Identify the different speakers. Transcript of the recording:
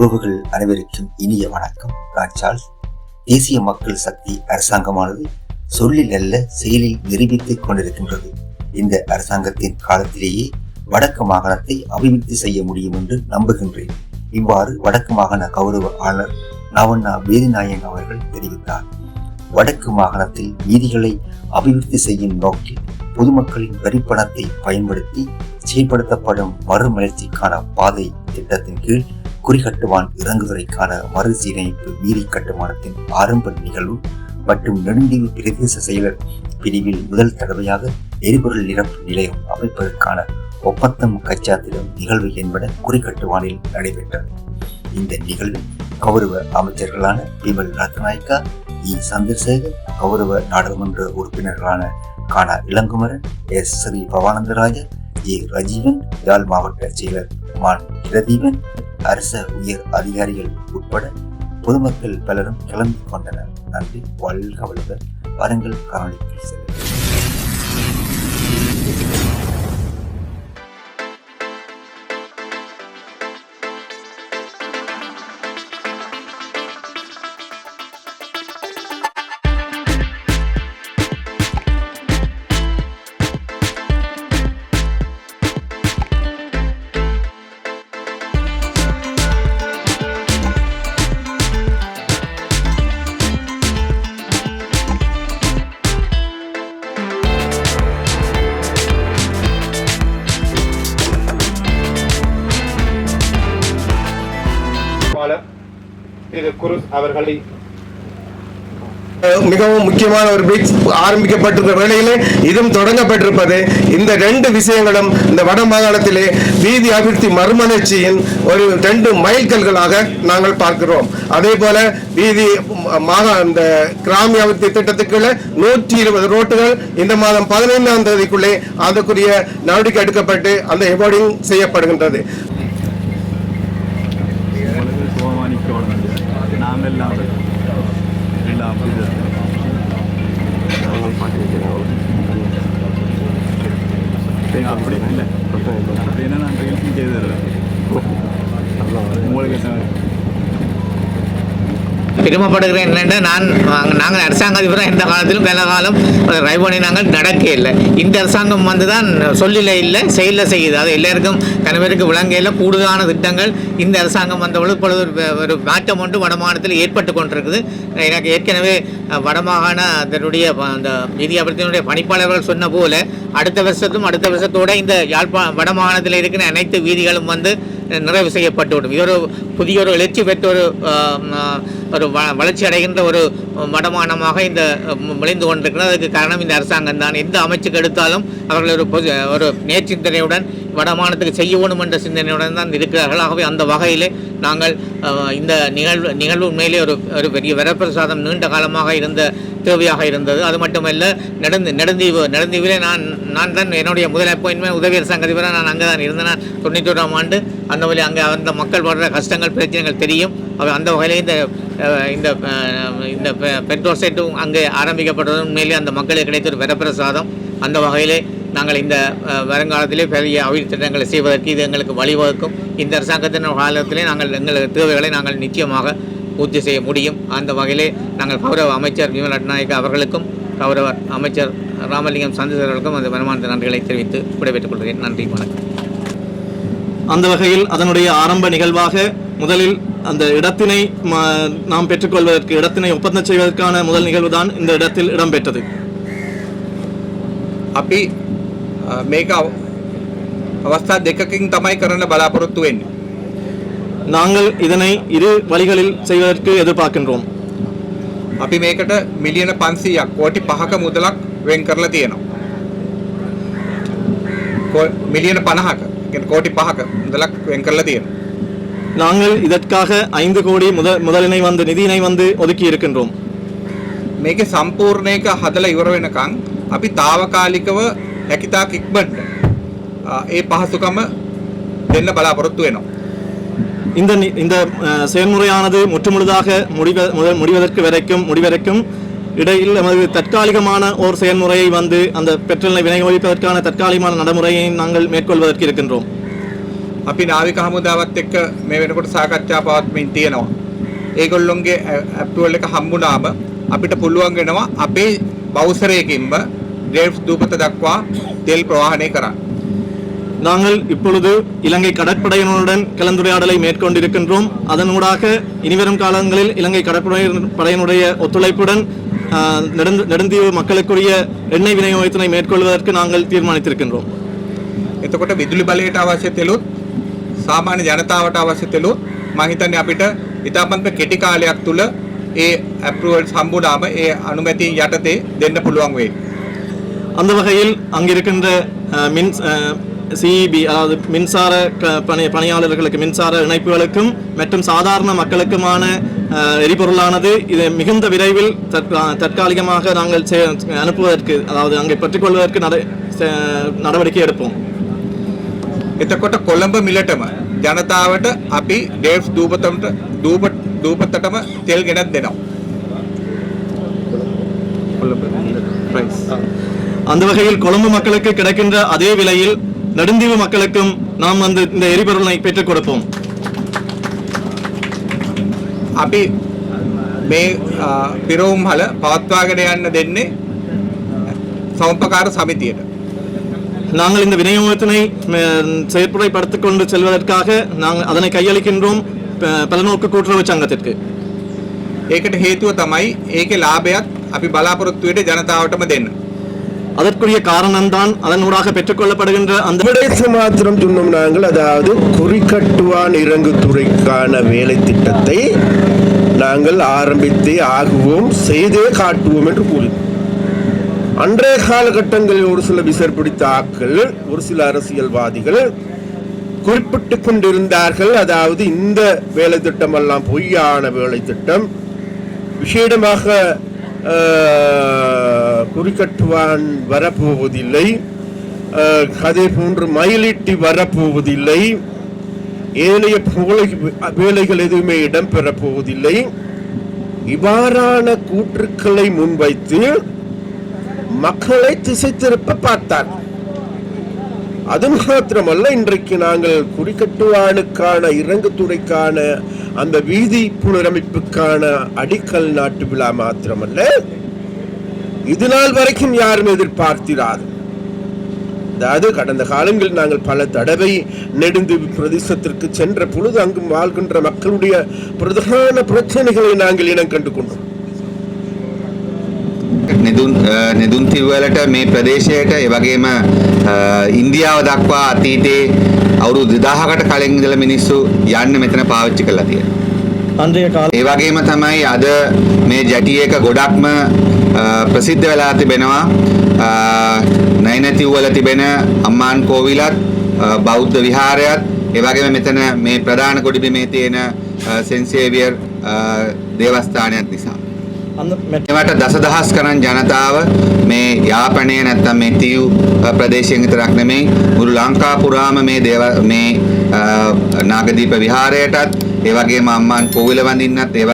Speaker 1: உறவுகள் அனைவருக்கும் இனிய வணக்கம். நான் தேசிய மக்கள் சக்தி அரசாங்கமானது சொல்லில் அல்ல செயலில் நிரூபித்துக் கொண்டிருக்கின்றது. இந்த அரசாங்கத்தின் காலத்திலேயே வடக்கு மாகாணத்தை அபிவிருத்தி செய்ய முடியும் என்று நம்புகின்றேன். இவ்வாறு வடக்கு மாகாண கௌரவ ஆளுநர் நவண்ணா வேதிநாயன் அவர்கள் தெரிவித்தார். வடக்கு மாகாணத்தில் வீதிகளை அபிவிருத்தி செய்யும் நோக்கில் பொதுமக்களின் வரிப்பணத்தை பயன்படுத்தி செயல்படுத்தப்படும் மறுமலர்ச்சிக்கான பாதை திட்டத்தின் கீழ் குறிகட்டுவான் இறங்குதுறைக்கான மறுசீரமைப்பு வீதி கட்டுமானத்தின் ஆரம்ப நிகழ்வு மற்றும் நெடுந்தீவு பிரதேச செயலர் பிரிவில் முதல் தடவையாக எரிபொருள் நிரப்பு நிலையம் அமைப்பதற்கான ஒப்பந்தம் கச்சாத்திடம் நிகழ்வு என்பன குறிகட்டுவானில் நடைபெற்றது. இந்த நிகழ்வில் கௌரவ அமைச்சர்களான பிமல் ரத்நாயக்கா இ. சந்திரசேகர் கௌரவ நாடாளுமன்ற உறுப்பினர்களான கானா இளங்குமரன் எஸ். ஸ்ரீ பவானந்தராஜா ஏ ரஜீவன் யாழ் மாவட்ட செயலர் மான் பிரதீபன் அரச உயர் அதிகாரிகள் உட்பட பொதுமக்கள் பலரும் கலந்து கொண்டனர். நன்றி வாழ்க வளங்கள் வரங்கள் காணொலிக்கு செல்லும்
Speaker 2: குருஸ் அவர்களை
Speaker 3: மிகவும் முக்கியமான ஒரு பிரிக்ஸ் ஆரம்பிக்கப்பட்டிருந்த வேளையிலே இதுவும் தொடங்கப்பட்டிருப்பது. இந்த ரெண்டு விஷயங்களும் இந்த வட மாகாணத்திலே வீதி அபிவிருத்தி மறுமலர்ச்சியின் ஒரு ரெண்டு மைல்கல்களாக நாங்கள் பார்க்கிறோம். அதே போல வீதி மாகா இந்த கிராமிய அபிவிருத்தி திட்டத்துக்குள்ள நூற்றி இருபது ரோட்டுகள் இந்த மாதம் பதினைந்தாம் தேதிக்குள்ளே அதற்குரிய நடவடிக்கை எடுக்கப்பட்டு அந்த எவார்டிங் செய்யப்படுகின்றது
Speaker 4: உங்களுக்கு சோமானிக்கணும் நாமெல்லாம் எல்லாம் அப்படி அப்படி இல்லை. அப்படின்னா நான் ரீல்ஸும் செய்து தருவேன் உங்களுக்கு
Speaker 5: பெருமைப்படுகிறேன் என்னென்னா நான் நாங்கள் அரசாங்க அதிபராக எந்த காலத்திலும் பல காலம் ரைபோனி நாங்கள் நடக்க இல்லை. இந்த அரசாங்கம் வந்து தான் சொல்லில இல்லை செயலில் செய்யுது. அது எல்லாருக்கும் கணவருக்கு விளங்கையில் கூடுதலான திட்டங்கள் இந்த அரசாங்கம் வந்தவொழுது இப்பொழுது ஒரு மாற்றம் ஒன்று வடமாகாணத்தில் ஏற்பட்டு கொண்டிருக்குது. எனக்கு ஏற்கனவே வடமாகாண அதனுடைய அந்த நிதி அபிவிருத்தியினுடைய பணிப்பாளர்கள் சொன்ன போல அடுத்த வருஷத்தும் அடுத்த வருஷத்தோட இந்த யாழ்ப்பா வடமாகாணத்தில் இருக்கிற அனைத்து வீதிகளும் வந்து நிறைவு செய்யப்பட்டுவிடும். இது ஒரு புதிய ஒரு எழுச்சி பெற்ற ஒரு ஒரு வ- வளர்ச்சி அடைகின்ற ஒரு மடமானமாக இந்த விளைந்து கொண்டிருக்கிறது. அதுக்கு காரணம் இந்த அரசாங்கம் தான் எந்த அமைச்சுக்கு எடுத்தாலும் அவர்கள் ஒரு பொது ஒரு நேர்ச்சிந்தனையுடன் வடமானத்துக்கு செய்ய வேணும் என்ற சிந்தனையுடன் தான் இருக்கிறார்கள். ஆகவே அந்த வகையிலே நாங்கள் இந்த நிகழ்வு நிகழ்வு உண்மையிலே ஒரு ஒரு பெரிய வரப்பிரசாதம் நீண்ட காலமாக இருந்த தேவையாக இருந்தது. அது மட்டுமல்ல நெடுந்து நெடுந்தீவு நெடுந்தீவிலே நான் நான் தான் என்னுடைய முதல் அப்பாயின்மெண்ட் உதவி அரசாங்க நான் அங்கே தான் இருந்தேன். நான் தொண்ணூற்றோராம் ஆண்டு அந்த வழி அங்கே அந்த மக்கள் படுற கஷ்டங்கள் பிரச்சனைகள் தெரியும். அவை அந்த வகையிலே இந்த இந்த இந்த பெ- பெட்ரோல் செட்டும் அங்கே ஆரம்பிக்கப்பட்டதும் உண்மையிலே அந்த மக்களுக்கு கிடைத்த ஒரு வரப்பிரசாதம். அந்த வகையிலே நாங்கள் இந்த வருங்காலத்திலே பெரிய அபிவிருத்தி திட்டங்களை செய்வதற்கு இது எங்களுக்கு வழிவகுக்கும். இந்த அரசாங்கத்தின் காலத்திலே நாங்கள் எங்களது தேவைகளை நாங்கள் நிச்சயமாக பூர்த்தி செய்ய முடியும். அந்த வகையிலே நாங்கள் கௌரவ அமைச்சர் விமல் ரட்நாயக் அவர்களுக்கும் கௌரவ அமைச்சர் ராமலிங்கம் சந்திரர்களுக்கும் அந்த வருமான நன்றிகளை தெரிவித்து விடைபெற்றுக் கொள்கிறேன். நன்றி வணக்கம்.
Speaker 6: அந்த வகையில் அதனுடைய ஆரம்ப நிகழ்வாக முதலில் அந்த இடத்தினை நாம் பெற்றுக்கொள்வதற்கு இடத்தினை ஒப்பந்தம் செய்வதற்கான முதல் நிகழ்வு தான் இந்த இடத்தில் இடம்பெற்றது.
Speaker 2: அப்படி මේක அவஸ்தா டெக்கக்கிங் தமாய் கரன பலாபுரத்து என்ன
Speaker 6: நாங்கள் இதனை இரு வழிகளில் செய்வதற்கு எதிர்பார்க்கின்றோம்.
Speaker 2: அப்படி මේකට மில்லியன 500ක් කෝටි 5ක මුදලක් වෙන් කරලා තියෙනවා. මිලියන 50ක කියන්නේ කෝටි 5ක මුදලක්
Speaker 6: நாங்கள் இதற்காக ஐந்து கோடி முதல் முதலினை வந்து நிதியினை வந்து ஒதுக்கி இருக்கின்றோம்.
Speaker 2: මේකේ සම්පූර්ණයක හදලා ඉවර වෙනකන් අපි తాවකාලිකව හැකිතාක් ඉක්මනට අ, ඒ පහසුකම දෙන්න බලාපොරොත්තු වෙනවා.
Speaker 6: இந்த நி- இந்த அஹ், செயல்முறையானது முற்றுமுழுதாக முடிவ முத- முடிவதற்கு வரைக்கும் முடிவரைக்கும் இடையில் நமது தற்காலிகமான ஓர் செயல்முறையை வந்து அந்த பெட்ரோலை விநியோகிப்பதற்கான தற்காலிகமான நடைமுறையை நாங்கள் மேற்கொள்வதற்கு இருக்கின்றோம்
Speaker 2: අපි නාවික හමුදාවත් එක්ක මේ වෙනකොට සාකච්ඡා පවත්වමින් තියෙනවා. ඒගොල්ලොන්ගේ ඇප්ටුවල් එක හම්බුනාම අපිට පුළුවන් වෙනවා අපේ බවුසරයකින්ම ඩේව්ස් දූපත දක්වා තෙල් ප්‍රවාහනය කරන්න.
Speaker 6: நாங்கள் இப்பொழுது இலங்கை கடற்படையினருடன் கலந்துரையாடலை மேற்கொண்டிருக்கின்றோம் அதனூடாக இனிவரும் காலங்களில் இலங்கை கடற்படை படையினுடைய ஒத்துழைப்புடன் ஆஹ், நெடுந்து- நெடுந்தீவு மக்களுக்குரிய எண்ணெய் விநியோகத்தினை மேற்கொள்வதற்கு நாங்கள் தீர்மானித்திருக்கின்றோம்
Speaker 2: එතකොට විදුලි බලයට අවශ්‍ය තෙලුත් සාමාන්‍ය ජනතාවට අවශ්‍ය තෙලුත් මම හිතන්නේ අපිට ඉතාමත්ම කෙටි කාලයක් තුල ඒ ඇප්‍රූවල්ස් හම්බුනාම ඒ අනුමැතිය යටතේ දෙන්න පුළුවන් වෙයි.
Speaker 6: அந்த வகையில் அங்கிருக்கின்ற அஹ், மின் சிஇபி அதாவது மின்சார க- பணி பணியாளர்களுக்கு மின்சார இணைப்புகளுக்கும் மற்றும் சாதாரண மக்களுக்குமான அஹ், எரிபொருளானது இது மிகுந்த விரைவில் தற்கா- தற்காலிகமாக நாங்கள் செ- அனுப்புவதற்கு அதாவது அங்கே பெற்றுக்கொள்வதற்கு நட செ- நடவடிக்கை எடுப்போம்
Speaker 2: එතකොට කොළඹ මිලටම ජනතාවට අපි ඩේව්ස් දූපතමට දූප දූපතටම තෙල් ගෙනත් දෙනවා.
Speaker 6: அந்த வகையில் கொழும்பு மக்களுக்கு கிடைக்கின்ற அதே விலையில் நெடுந்தீவு மக்களுக்கும் நாம் வந்து இந்த எரிபொருளை பெற்றுக் கொடுப்போம்
Speaker 2: අපි මේ අ, පිරවුම් හල පවත්වාගෙන යන්න දෙන්නේ සෞම්පකාර සමිතියට.
Speaker 6: நாங்கள் இந்த விநியோகத்தினை ம், செயற்புரைப்படுத்திக் கொண்டு செல்வதற்காக நாங்கள் அதனை கையளிக்கின்றோம் ப- பலநோக்கு கூட்டுறவு சங்கத்திற்கு
Speaker 2: ඒකට හේතුව තමයි ඒකේ ලාභයත් අපි බලාපොරොත්තු වෙට ජනතාවටම දෙන්න.
Speaker 6: அதற்குரிய காரணம்தான் அதனூடாக பெற்றுக்கொள்ளப்படுகின்ற அந்த
Speaker 3: விடயத்தை மாத்திரம் சொன்னோம் நாங்கள். அதாவது குறிக்கட்டுவான் இறங்கு துறைக்கான வேலை திட்டத்தை நாங்கள் ஆரம்பித்தே ஆகுவோம் செய்தே காட்டுவோம் என்று கூறினோம் அன்றைய காலகட்டங்களில் ஒரு சில விசர் பிடித்த ஒரு சில அரசியல்வாதிகள் குறிப்பிட்டு கொண்டிருந்தார்கள். அதாவது இந்த வேலை திட்டம் எல்லாம் பொய்யான வேலை திட்டம். விசேடமாக குறிக்கட்டுவான் வரப்போவதில்லை. அதே போன்று மயிலிட்டி வரப்போவதில்லை. ஏனைய போலை வேலைகள் எதுவுமே இடம்பெறப் போவதில்லை இவ்வாறான கூற்றுக்களை முன்வைத்து மக்களை திசை திருப்ப பார்த்தார் அது மாத்திரமல்ல இன்றைக்கு நாங்கள் குறிக்கட்டுவானுக்கான இறங்குத்துறைக்கான அந்த வீதி புனரமைப்புக்கான அடிக்கல் நாட்டு விழா மாத்திரமல்ல. இது நாள் வரைக்கும் யாரும் எதிர்பார்த்திராது. அதாவது கடந்த காலங்களில் நாங்கள் பல தடவை நெடுந்து பிரதேசத்திற்கு சென்ற பொழுது அங்கு வாழ்கின்ற மக்களுடைய பிரதான பிரச்சனைகளை நாங்கள் இனம் கண்டு கொண்டோம்.
Speaker 7: නෙදුන් නෙදුන්තිව් වලට මේ ප්‍රදේශයට ඒ වගේම ඉන්දියාව දක්වා අතීතයේ අවුරුදු 2000කට කලින් ඉඳලා මිනිස්සු යන්න මෙතන පාවිච්චි කරලා තියෙනවා.
Speaker 6: අන්ද්‍රිය කාලේ
Speaker 7: ඒ වගේම තමයි අද මේ ජැටියක ගොඩක්ම ප්‍රසිද්ධ වෙලා තිබෙනවා නයිනතිව් වල තිබෙන අම්මාන් කෝවිලත් බෞද්ධ විහාරයත් ඒ වගේම මෙතන මේ ප්‍රධාන කොඩිබිමේ තියෙන සෙන්සේවියර් දේවස්ථානයක් නිසා මේවට දසදහස් ගණන් ජනතාව මේ යාපනය නැත්තම් මේ තියු ප්‍රදේශයෙන් විතරක් නෙමෙයි මුළු ලංකා පුරාම මේ දේව මේ නාගදීප විහාරයටත් ඒ වගේම අම්මන් කෝවිල වඳින්නත් ඒ